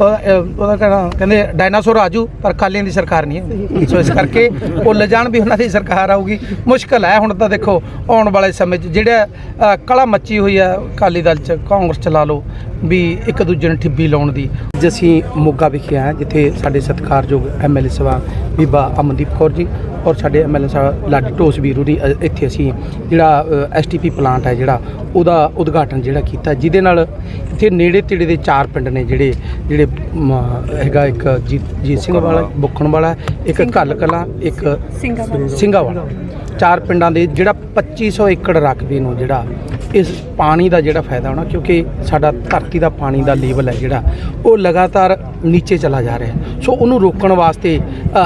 ਉਹਦਾ ਕਹਿਣਾ, ਕਹਿੰਦੇ ਡਾਇਨਾਸੌਰ ਆਜੂ, ਪਰ ਕਾਲੀਆਂ ਦੀ ਸਰਕਾਰ ਨਹੀਂ ਹੈ ਸੋ ਇਸ ਕਰਕੇ ਉਹ ਜਾਣ ਵੀ ਉਹਨਾਂ ਦੀ ਸਰਕਾਰ ਆਊਗੀ। ਮੁਸ਼ਕਲ ਹੈ ਹੁਣ ਤਾਂ ਦੇਖੋ, ਆਉਣ ਵਾਲੇ ਸਮੇਂ 'ਚ ਜਿਹੜਾ ਕਲਾ ਮੱਚੀ ਹੋਈ ਹੈ ਅਕਾਲੀ ਦਲ 'ਚ, ਕਾਂਗਰਸ ਚਲਾ ਲਓ, ਵੀ ਇੱਕ ਦੂਜੇ ਨੂੰ ਠਿੱਬੀ ਲਾਉਣ ਦੀ। ਅੱਜ ਅਸੀਂ ਮੋਗਾ ਵਿਖੇ ਆਏ ਜਿੱਥੇ ਸਾਡੇ ਸਤਿਕਾਰਯੋਗ ਐਮਐਲਏ ਸਾਹਿਬ ਬੀਬਾ ਅਮਨਦੀਪ ਕੌਰ ਜੀ ਔਰ ਸਾਡੇ ਐਮਐਲਏ ਸਾਹਿਬ ਲਾਡੀ ਢੋਸ ਵੀਰੂ ਦੀ ਅ, ਇੱਥੇ ਅਸੀਂ ਜਿਹੜਾ ਐਸਟੀਪੀ ਪਲਾਂਟ ਹੈ ਜਿਹੜਾ ਉਹਦਾ ਉਦਘਾਟਨ ਜਿਹੜਾ ਕੀਤਾ ਜਿਹਦੇ ਨਾਲ ਇੱਥੇ ਨੇੜੇ ਤੇੜੇ ਦੇ ਚਾਰ ਪਿੰਡ ਨੇ ਜਿਹੜੇ ਜਿਹੜੇ ਮ, ਹੈਗਾ ਇੱਕ ਜੀਤ ਜੀਤ ਸਿੰਘ ਵਾਲਾ ਬੁੱਖਣ ਵਾਲਾ ਇੱਕ ਘੱਲ ਕਲਾਂ ਇੱਕ ਸਿੰਘਾ ਵਾਲਾ ਚਾਰ ਪਿੰਡਾਂ ਦੇ ਜਿਹੜਾ 2500 ਏਕੜ ਰਕਬੇ ਨੂੰ ਜਿਹੜਾ ਇਸ ਪਾਣੀ ਦਾ ਜਿਹੜਾ ਫਾਇਦਾ ਹੋਣਾ, ਕਿਉਂਕਿ ਸਾਡਾ ਧਰਤੀ ਦਾ ਪਾਣੀ ਦਾ ਲੈਵਲ ਹੈ ਜਿਹੜਾ, ਉਹ ਲਗਾਤਾਰ ਨੀਚੇ ਚਲਾ ਜਾ ਰਿਹਾ। ਸੋ ਉਹਨੂੰ ਰੋਕਣ ਵਾਸਤੇ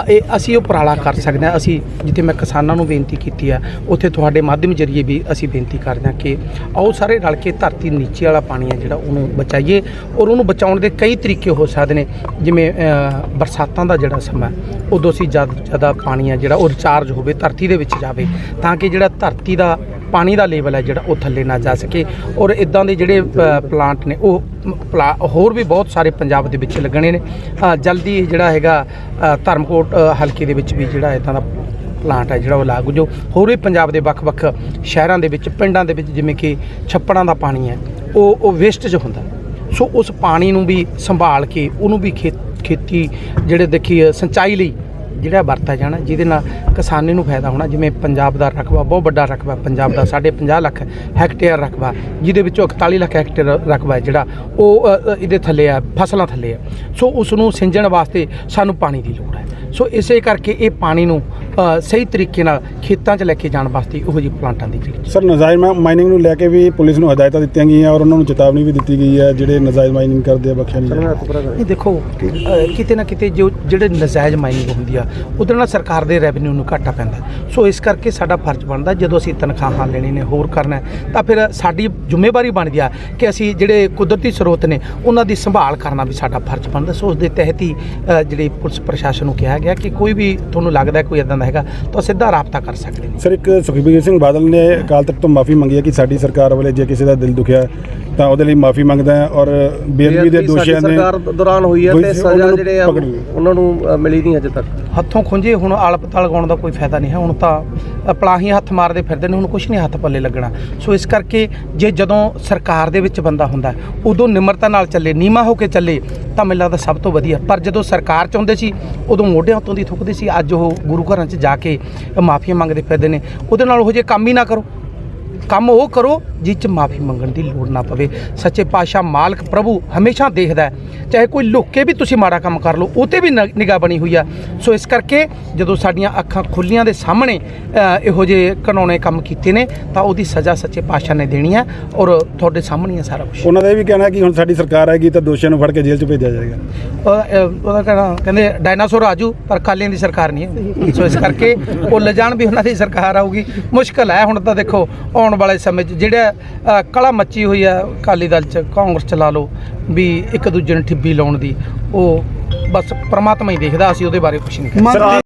ਇਹ ਅਸੀਂ ਉਪਰਾਲਾ ਕਰ ਸਕਦੇ ਹਾਂ। ਅਸੀਂ ਜਿੱਥੇ ਮੈਂ ਕਿਸਾਨਾਂ ਨੂੰ ਬੇਨਤੀ ਕੀਤੀ ਹੈ ਉੱਥੇ ਤੁਹਾਡੇ ਮਾਧਿਅਮ ਜਰੀਏ ਵੀ ਅਸੀਂ ਬੇਨਤੀ ਕਰਦੇ ਹਾਂ ਕਿ ਆਓ ਸਾਰੇ ਰਲ ਕੇ ਧਰਤੀ ਨੀਚੇ ਵਾਲਾ ਪਾਣੀ ਹੈ ਜਿਹੜਾ, ਉਹਨੂੰ ਬਚਾਈਏ ਔਰ ਉਹਨੂੰ ਬਚਾਉਣ ਦੇ ਕਈ ਤਰੀਕੇ ਹੋ ਸਕਦੇ ਨੇ। ਜਿਵੇਂ ਬਰਸਾਤਾਂ ਦਾ ਜਿਹੜਾ ਸਮਾਂ ਉਦੋਂ ਅਸੀਂ ਜਦ ਜ਼ਿਆਦਾ ਪਾਣੀ ਆ ਜਿਹੜਾ, ਉਹ ਰਿਚਾਰਜ ਹੋਵੇ, ਧਰਤੀ ਦੇ ਵਿੱਚ ਜਾਵੇ, ਤਾਂ ਕਿ ਜਿਹੜਾ ਧਰਤੀ ਦਾ ਪਾਣੀ ਦਾ ਲੈਵਲ ਹੈ ਜਿਹੜਾ ਉਹ ਥੱਲੇ ਨਾ ਜਾ ਸਕੇ ਔਰ ਇਦਾਂ ਦੇ ਜਿਹੜੇ ਪਲਾਂਟ ਨੇ, ਉਹ ਪਲਾ- ਹੋਰ ਵੀ ਬਹੁਤ ਸਾਰੇ ਪੰਜਾਬ ਦੇ ਵਿੱਚ ਲੱਗਣੇ ਨੇ। ਜਲਦੀ ਜਿਹੜਾ ਹੈਗਾ ਧਰਮਕੋਟ ਹਲਕੇ ਦੇ ਵਿੱਚ ਵੀ ਜਿਹੜਾ ਇਦਾਂ ਦਾ ਪਲਾਂਟ ਹੈ ਜਿਹੜਾ ਉਹ ਲਾਗੂ ਜੋ ਹੋਰ ਵੀ ਪੰਜਾਬ ਦੇ ਵੱਖ-ਵੱਖ ਸ਼ਹਿਰਾਂ ਦੇ ਵਿੱਚ, ਪਿੰਡਾਂ ਦੇ ਵਿੱਚ ਜਿਵੇਂ ਕਿ ਛੱਪੜਾਂ ਦਾ ਪਾਣੀ ਹੈ, ਉਹ ਉਹ ਵੇਸਟੇਜ ਹੁੰਦਾ। ਸੋ ਉਸ ਪਾਣੀ ਨੂੰ ਵੀ ਸੰਭਾਲ ਕੇ ਉਹਨੂੰ ਵੀ ਖੇਤ ਖੇਤੀ, ਜਿਹੜੇ ਦੇਖੀ ਸਿੰਚਾਈ ਲਈ ਜਿਹੜਾ ਵਰਤਿਆ ਜਾਣਾ, ਜਿਹਦੇ ਨਾਲ ਕਿਸਾਨੀ ਨੂੰ ਫਾਇਦਾ ਹੋਣਾ, ਜਿਵੇਂ ਪੰਜਾਬ ਦਾ ਰਕਬਾ, ਬਹੁਤ ਵੱਡਾ ਰਕਬਾ ਪੰਜਾਬ ਦਾ, ਸਾਢੇ 50 ਲੱਖ ਹੈਕਟੇਅਰ ਰਕਬਾ, ਜਿਹਦੇ ਵਿੱਚੋਂ 41 ਲੱਖ ਹੈਕਟੇਅਰ ਰਕਬਾ ਜਿਹੜਾ, ਉਹ ਇਹਦੇ ਥੱਲੇ ਆ, ਫਸਲਾਂ ਥੱਲੇ ਆ। ਸੋ ਉਸ ਨੂੰ ਸਿੰਜਣ ਵਾਸਤੇ ਸਾਨੂੰ ਪਾਣੀ ਦੀ ਲੋੜ ਹੈ। ਸੋ ਇਸੇ ਕਰਕੇ ਇਹ ਪਾਣੀ ਨੂੰ ਸਹੀ ਤਰੀਕੇ ਨਾਲ ਖੇਤਾਂ 'ਚ ਲੈ ਕੇ ਜਾਣ ਵਾਸਤੇ ਉਹੋ ਜਿਹੀ ਪਲਾਂਟਾਂ ਦੀ ਜਿਹੜੀ ਸਰ ਨਜਾਇਜ਼ ਮਾਈਨਿੰਗ ਨੂੰ ਲੈ ਕੇ ਵੀ ਪੁਲਿਸ ਨੂੰ ਹਦਾਇਤਾਂ ਦਿੱਤੀਆਂ ਗਈਆਂ ਔਰ ਉਹਨਾਂ ਨੂੰ ਚੇਤਾਵਨੀ ਵੀ ਦਿੱਤੀ ਗਈ ਹੈ ਜਿਹੜੇ ਨਜਾਇਜ਼ ਮਾਈਨਿੰਗ ਕਰਦੇ ਆ ਬਖਸ਼ਿਆ ਨਹੀਂ। ਇਹ ਦੇਖੋ ਕਿਤੇ ਨਾ ਕਿਤੇ ਜੋ ਜਿਹੜੇ ਨਜਾਇਜ਼ ਮਾਈਨਿੰਗ ਹੁੰਦੀ ਆ ਉਹਦੇ ਨਾਲ ਸਰਕਾਰ ਦੇ ਰੈਵਨਿਊ ਨੂੰ ਘਾਟਾ ਪੈਂਦਾ। ਸੋ ਇਸ ਕਰਕੇ ਸਾਡਾ ਫਰਜ਼ ਬਣਦਾ ਜਦੋਂ ਅਸੀਂ ਤਨਖਾਹਾਂ ਲੈਣੀ ਨੇ ਹੋਰ ਕਰਨਾ ਤਾਂ ਫਿਰ ਸਾਡੀ ਜ਼ਿੰਮੇਵਾਰੀ ਬਣਦੀ ਆ ਕਿ ਅਸੀਂ ਜਿਹੜੇ ਕੁਦਰਤੀ ਸਰੋਤ ਨੇ ਉਹਨਾਂ ਦੀ ਸੰਭਾਲ ਕਰਨਾ ਵੀ ਸਾਡਾ ਫਰਜ਼ ਬਣਦਾ। ਸੋ ਉਸ ਦੇ ਤਹਿਤ ਹੀ ਜਿਹੜੀ ਪੁਲਿਸ ਪ੍ਰਸ਼ਾਸਨ ਨੂੰ ਕਿਹਾ ਗਿਆ ਕਿ ਕੋਈ ਵੀ ਤੁਹਾਨੂੰ ਲੱਗਦਾ ਕੋਈ ਇਦਾਂ ਹੈਗਾ, ਤਾਂ ਸਿੱਧਾ ਰਾਬਤਾ ਕਰ ਸਕਦੇ ਨੇ। ਸਰ, ਇੱਕ ਸੁਖਬੀਰ ਸਿੰਘ ਬਾਦਲ ਨੇ ਅਕਾਲ ਤਖਤ ਤੋਂ ਮਾਫੀ ਮੰਗੀ ਹੈ ਕਿ ਸਾਡੀ ਸਰਕਾਰ ਵੱਲੋਂ ਜੇ ਕਿਸੇ ਦਾ ਦਿਲ ਦੁਖਿਆ ਤਾਂ ਉਹਦੇ ਲਈ ਮਾਫੀ ਮੰਗਦਾ ਹੈ ਔਰ ਬੇਅਦਬੀ ਦੇ ਦੋਸ਼ੀਆਂ ਨੇ ਸਰਕਾਰ ਦੌਰਾਨ ਹੋਈ ਹੈ ਤੇ ਸੀ, ਸਜ਼ਾ ਜਿਹੜੇ ਆ। ਉਹਨਾਂ ਨੂੰ ਮਿਲੀ ਨਹੀਂ ਅਜੇ ਤੱਕ। ਹੱਥੋਂ ਖੁੰਝੇ ਹੁਣ ਆਲ ਪਤਾਲ ਗਾਉਣ ਦਾ ਕੋਈ ਫਾਇਦਾ ਨਹੀਂ ਹੈ। ਹੁਣ ਤਾਂ ਪਲਾਹੀ ਹੱਥ ਮਾਰਦੇ ਫਿਰਦੇ ਨੇ ਹੁਣ ਕੁਝ ਨਹੀਂ ਹੱਥ ਪੱਲੇ ਲੱਗਣਾ। ਸੋ ਇਸ ਕਰਕੇ ਜੇ ਜਦੋਂ ਸਰਕਾਰ ਦੇ ਵਿੱਚ ਬੰਦਾ ਹੁੰਦਾ ਉਦੋਂ ਨਿਮਰਤਾ ਨਾਲ ਚੱਲੇ ਨੀਮਾ ਹੋ ਕੇ ਚੱਲੇ ਤਾਂ ਮੈਨੂੰ ਲੱਗਦਾ ਸਭ ਤੋਂ ਵਧੀਆ। ਪਰ ਜਦੋਂ ਸਰਕਾਰ ਚ ਹੁੰਦੇ ਸੀ ਉਦੋਂ ਮੋਢਿਆਂ ਤੋਂ ਦੀ ਥੁੱਕਦੇ ਸੀ। ਅੱਜ ਉਹ ਗੁਰੂ ਘਰਾਂ 'ਚ ਜਾ ਕੇ ਮਾਫੀਆਂ ਮੰਗਦੇ ਫਿਰਦੇ ਨੇ। ਉਹਦੇ ਨਾਲ ਉਹ ਜੇ ਕੰਮ ਹੀ ਨਾ ਕਰੋ। ਕੰਮ ਉਹ ਕਰੋ ਜਿਸ 'ਚ ਮਾਫੀ ਮੰਗਣ ਦੀ ਲੋੜ ਨਾ ਪਵੇ। ਸੱਚੇ ਪਾਤਸ਼ਾਹ ਮਾਲਕ ਪ੍ਰਭੂ ਹਮੇਸ਼ਾ ਦੇਖਦਾ ਚਾਹੇ ਕੋਈ ਲੁੱਕ ਕੇ ਵੀ ਤੁਸੀਂ ਮਾੜਾ ਕੰਮ ਕਰ ਲਓ ਉਹ ਤੇ ਵੀ ਨਿਗਾਹ ਬਣੀ ਹੋਈ ਆ। ਸੋ ਇਸ ਕਰਕੇ ਜਦੋਂ ਸਾਡੀਆਂ ਅੱਖਾਂ ਖੁੱਲੀਆਂ ਦੇ ਸਾਹਮਣੇ ਇਹੋ ਜਿਹੇ ਕਾਨੂੰਨੇ ਕੰਮ ਕੀਤੇ ਨੇ ਤਾਂ ਉਹਦੀ ਸਜ਼ਾ ਸੱਚੇ ਪਾਤਸ਼ਾਹ ਨੇ ਦੇਣੀ ਹੈ ਔਰ ਤੁਹਾਡੇ ਸਾਹਮਣੇ ਹੈ ਸਾਰਾ ਕੁਝ ਉਹਨਾਂ ਦਾ ਇਹ ਵੀ ਕਹਿਣਾ ਹੈ ਕਿ ਹੁਣ ਸਾਡੀ ਸਰਕਾਰ ਆਏਗੀ ਤਾਂ ਦੋਸ਼ੀਆਂ ਨੂੰ ਫੜ ਕੇ ਜੇਲ੍ਹ 'ਚ ਭੇਜਿਆ ਜਾਏਗਾ। ਉਹਦਾ ਕਹਿਣਾ ਕਹਿੰਦੇ ਡਾਇਨਾਸੌਰ ਆਜੂ ਪਰ ਕਾਲੀਆਂ ਦੀ ਸਰਕਾਰ ਨਹੀਂ ਸੋ ਇਸ ਕਰਕੇ ਭੁੱਲ ਜਾਣ ਵੀ ਉਹਨਾਂ ਦੀ ਸਰਕਾਰ ਆਊਗੀ। ਮੁਸ਼ਕਲ ਹੈ ਹੁਣ ਤਾਂ ਦੇਖੋ ਆਉਣ ਆਉਣ ਵਾਲੇ ਸਮੇਂ 'ਚ ਜਿਹੜਾ ਕਲਾ ਮੱਚੀ ਹੋਈ ਹੈ ਅਕਾਲੀ ਦਲ 'ਚ, ਕਾਂਗਰਸ 'ਚ ਲਾ ਲਓ, ਵੀ ਇੱਕ ਦੂਜੇ ਨੂੰ ਠਿੱਬੀ ਲਾਉਣ ਦੀ, ਉਹ ਬਸ ਪ੍ਰਮਾਤਮਾ ਹੀ ਦੇਖਦਾ, ਅਸੀਂ ਉਹਦੇ ਬਾਰੇ ਕੁਝ ਨਹੀਂ ਕਰ